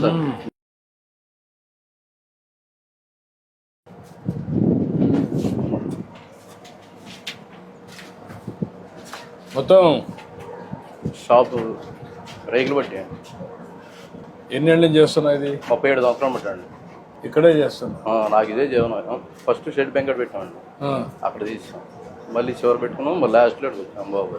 Sir. మొత్తం shop రేకులు బట్టి. ఎన్నేళ్ళు చేస్తున్నా ఇది? ముప్పై ఏడు సంవత్సరాలు పెట్టండి ఇక్కడే చేస్తున్నా నాకు ఇదే జీవనం. ఫస్ట్ షెడ్ బెంకట్ పెట్టామండి. ఆ. అక్కడ తీసాం. మళ్ళీ చివరి పెట్టుకున్నాం. మళ్ళీ లాస్ట్లో వచ్చాం బాబు.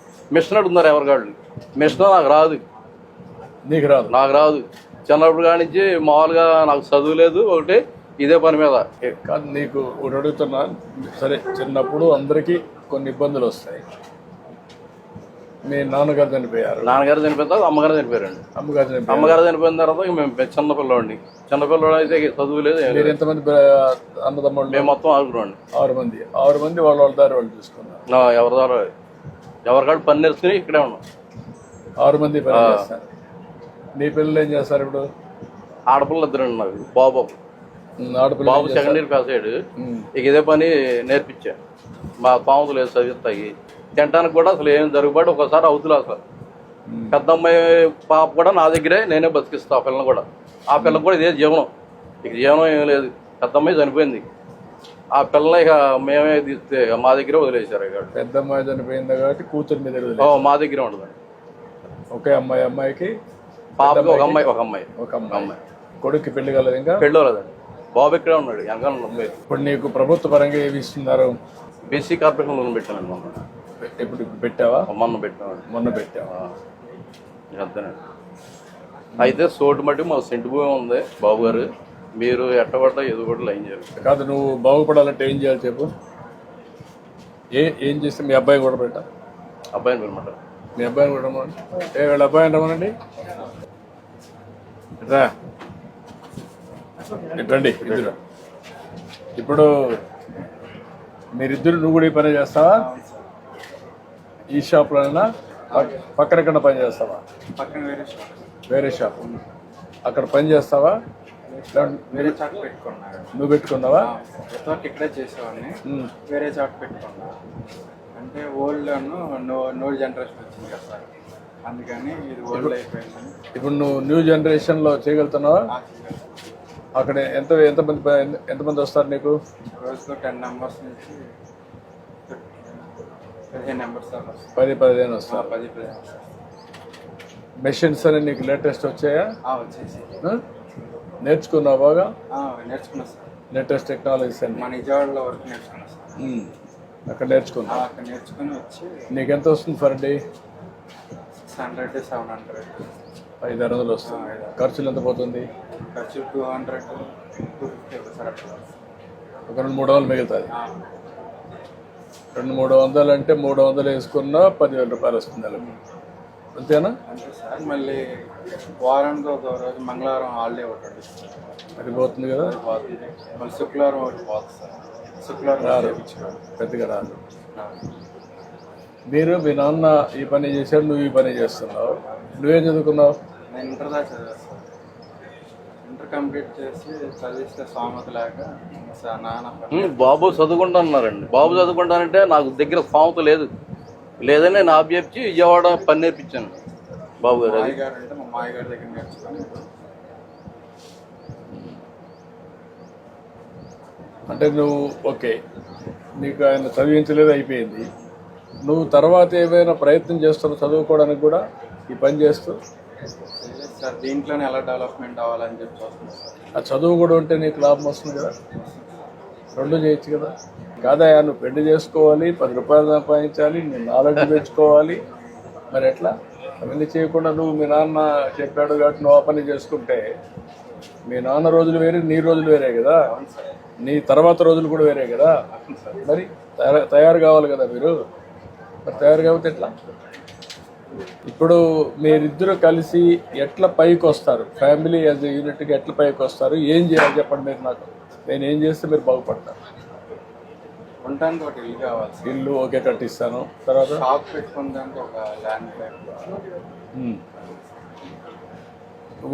మిషన్ అడుగుతున్నారు ఎవరికాళ్ళు మిషన్ నాకు రాదు. నీకు రాదు. నాకు రాదు. చిన్నప్పుడు కాడి నుంచి మామూలుగా నాకు చదువు లేదు ఒకటి ఇదే పని మీద. కాదు నీకు ఒకటి అడుగుతున్నా సరే చిన్నప్పుడు అందరికీ కొన్ని ఇబ్బందులు వస్తాయి. మీ నాన్నగారు చనిపోయారు. నాన్నగారు చనిపోయిన తర్వాత అమ్మగారు చనిపోయారండి. అమ్మగారు చనిపోయారు. అమ్మగారు చనిపోయిన తర్వాత ఇక మేము చిన్నపిల్లవాడిని చిన్నపిల్లవాడు అయితే చదువు లేదు మీరు. ఎంతమంది అన్నదమ్ముళ్ళు? మేము మొత్తం ఆగుతున్నాండి ఆరు మంది. ఆరు మంది వాళ్ళ వాళ్ళ దారి వాళ్ళు చూసుకున్నారు. ఎవరి ద్వారా ఎవరికాడు పని నేర్చుకుని ఇక్కడే ఉన్నాం. ఆరు మంది పని చేస్తారు. నీ పిల్లలు ఏం చేస్తారు ఇప్పుడు? ఆడపిల్ల ఇద్దరండి నాకు బాబు. ఉమ్, ఆడపిల్ల బాబు సెకండ్ ఇయర్ పాస్ అయ్యాడు. ఉమ్. ఇక ఇదే పని నేర్పించా. మా పాముతులు లేదు చదివిస్తాయి. తినడానికి కూడా అసలు ఏం జరుగుబాటు? ఒకసారి అవుతులే అసలు. పెద్ద అమ్మాయి పాప కూడా నా దగ్గరే నేనే బతికిస్తా ఆ పిల్లని కూడా. ఆ పిల్లకి కూడా ఇదే జీవనం. ఇక జీవనం ఏం లేదు. పెద్ద అమ్మాయి చనిపోయింది. ఆ పిల్లని ఇక మేమే తీస్తే ఇక మా దగ్గరే వదిలేశారు ఇక పెద్ద అమ్మాయి చనిపోయింది కాబట్టి కూతురు మీద. ఓ, మా దగ్గరే ఉండదు. ఒకే అమ్మాయి అమ్మాయికి పాపకి ఒక అమ్మాయి ఒక అమ్మాయి. ఒక అమ్మాయి. కొడుక్కి పెళ్ళి కలదు ఇంకా? పెళ్ళోలేదండి. బాబు ఇక్కడే ఉన్నాడు వెనకాల అమ్మాయి ఇప్పుడు నీకు ప్రభుత్వ పరంగా ఏమి ఇస్తున్నారు? బీసీ కార్పొరేషన్ లోన్ పెట్టానండి మొన్న. ఇప్పుడు ఇప్పుడు పెట్టావా మొన్న పెట్టామండి. మొన్న పెట్టావా? అంతేనండి. అయితే సోటు మట్టి మా సెంటు భూమి ఉంది బాబు గారు మీరు ఎట్టబడ్డా ఏదో కూడా లైన్ చేయాలి. కాదు నువ్వు బాగుపడాలంటే ఏం చేయాలి చెప్పు? ఏ ఏం చేస్తే మీ అబ్బాయి కూడా పెట్టా? అబ్బాయిని అనమాట మీ అబ్బాయిని కూడా రమ్మనండి ఏ వీళ్ళ అబ్బాయిని రమ్మనండి. రా. రండి ఇద్దరు. ఇప్పుడు మీరిద్దరు నువ్వు కూడా ఈ పని చేస్తావా? ఈ షాప్లోనైనా పక్- పక్కన ఎక్కడ పని చేస్తావా? పక్కన వేరే షాప్. వేరే షాప్. అక్కడ పని చేస్తావా? వేరే చాట్ పెట్టుకున్నారు. నువ్వు పెట్టుకున్నావా? నెట్వర్క్ ఇక్కడే చేసేవాడిని. వేరే చాట్ పెట్టుకున్నా. అంటే ఓల్డ్ నో నో జనరేషన్ వచ్చింది కదా సార్. అందుకని ఇది ఓల్డ్ అయిపోయిందని. ఇప్పుడు నువ్వు న్యూ జనరేషన్లో చేయగలుగుతున్నావా. అక్కడ ఎంత ఎంతమంది ఎంతమంది వస్తారు నీకు? రోజుకు టెన్ నెంబర్స్ నుంచి పదిహేను వస్తాయి. పది పదిహేను వస్తారు. పది పదిహేను. మెషిన్స్ అని నీకు లేటెస్ట్ వచ్చాయా? వచ్చేసి ఆ? నేర్చుకున్నావు బాగా? నేర్చుకున్నా సార్. లేటెస్ట్ టెక్నాలజీస్ అన్ని మా నిజవాడలో వరకు నేర్చుకున్నా సార్. అక్కడ ఆ, నేర్చుకున్నావు అక్కడ నేర్చుకుని వచ్చి నీకు ఎంత వస్తుంది per day six hundred seven hundred ఐదు ఆరు వందలు వస్తుంది. ఖర్చులు ఎంత పోతుంది? ఖర్చు టూ హండ్రెడ్ టూ ఫిఫ్టీ అట్లా ఒక రెండు మూడు వందలు మిగులుతుంది. రెండు మూడు వందలు అంటే మూడు వందలు వేసుకున్నా పదివేల రూపాయలు వస్తుంది నెలకు. అంతేనా? అంతే సార్ మళ్ళీ వారానికి ఒక రోజు మంగళవారం హాలిడే ఒకటి అది పోతుంది కదా? పోతుంది మళ్ళీ శుక్రవారం ఒకటి పోతుంది సార్. శుక్రవారం చేయించుకోవాలి. పెద్దగా రాదు. మీరు మీ నాన్న ఈ పని చేశాడు నువ్వు ఈ పని చేస్తున్నావు. నువ్వేం చదువుకున్నావు? నేను ఇంటర్ దాకా చదివాను సార్. ఇంటర్ కంప్లీట్ చేసి చదివిస్తే సామెత లేక సార్ నాన్న బాబు చదువుకుంటానన్నారండి బాబు చదువుకుంటానంటే నాకు దగ్గర సామెత లేదు. లేదని నేను ఆబ్జెప్చి విజయవాడ పని నేర్పించాను బాబు గారు అది. అంటే మా మాయగారి దగ్గర నేర్చుకొని అంటే నువ్వు ఓకే నీకు ఆయన చదివించలేదు అయిపోయింది. నువ్వు తర్వాత ఏమైనా ప్రయత్నం చేస్తున్నావు చదువుకోవడానికి కూడా ఈ పని చేస్తూ? సార్ దీంట్లోనే ఎలా డెవలప్మెంట్ అవ్వాలని చెప్పి ఆ చదువు కూడా ఉంటే నీకు లాభం వస్తుంది కదా. రెండు చేయొచ్చు కదా. కాదయా నువ్వు పెళ్ళి చేసుకోవాలి పది రూపాయలు సంపాదించాలి నేను నాలెడ్జ్ పెంచుకోవాలి. మరి ఎట్లా? అవన్నీ చేయకుండా నువ్వు మీ నాన్న చెప్పాడు కాబట్టి నువ్వు ఆ పని చేసుకుంటే మీ నాన్న రోజులు వేరే నీ రోజులు వేరే కదా? నీ తర్వాత రోజులు కూడా వేరే కదా? మరి తయారు తయారు కావాలి కదా మీరు? మరి తయారు కాకపోతే ఎట్లా? ఇప్పుడు మీరిద్దరు కలిసి ఎట్లా పైకి వస్తారు? ఫ్యామిలీ యాజ్ యూనిట్గా ఎట్లా పైకి వస్తారు? ఏం చేయాలి చెప్పండి మీరు నాకు. నేను ఏం చేస్తే మీరు బాగుపడతారు? ఉండడానికి ఒకటి ఇల్లు కావాలి ఇల్లు ఓకే కట్టిస్తాను. తర్వాత? షాప్ పెట్టుకోవడానికి ఒక ల్యాండ్.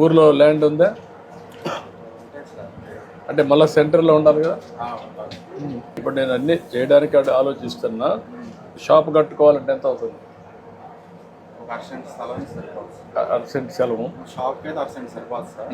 ఊర్లో ల్యాండ్ ఉందా? అంటే మళ్ళీ సెంటర్లో ఉండాలి కదా. ఇప్పుడు నేను అన్ని చేయడానికి ఆలోచిస్తున్నా. షాప్ కట్టుకోవాలంటే ఎంత అవుతుంది? ఒక అర్సెంట్ స్థలం అర్సెంట్ సెలవు షాప్ అయితే అర్సెంట్ సరిపోదు సార్.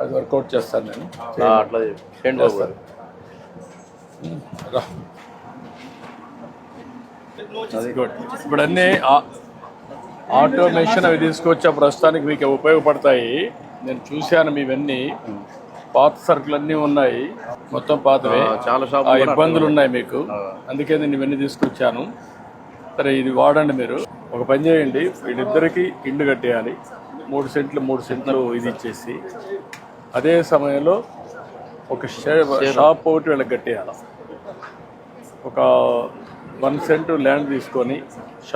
అది వర్కౌట్ చేస్తాను నేను. అట్లా. చేయండి బాబు గారు. రా. అది గుడ్ ఇప్పుడు అన్ని ఆటోమేషన్ అవి తీసుకొచ్చా ప్రస్తుతానికి మీకు ఉపయోగపడతాయి. నేను చూశాను మీవన్నీ. పాత సరుకులు అన్నీ ఉన్నాయి. మొత్తం పాతవే. చాలా కూడా ఇబ్బందులు ఉన్నాయి మీకు. అందుకే నేను ఇవన్నీ తీసుకొచ్చాను. సరే ఇది వాడండి మీరు. ఒక పని చేయండి. వీళ్ళిద్దరికి ఇల్లు కట్టేయాలి. మూడు సెంట్లు మూడు సెంట్లు ఇది ఇచ్చేసి. అదే సమయంలో ఒక షాప్ ఒకటి వీళ్ళకి కట్టేయాలి ఒక వన్ సెంట్ ల్యాండ్ తీసుకొని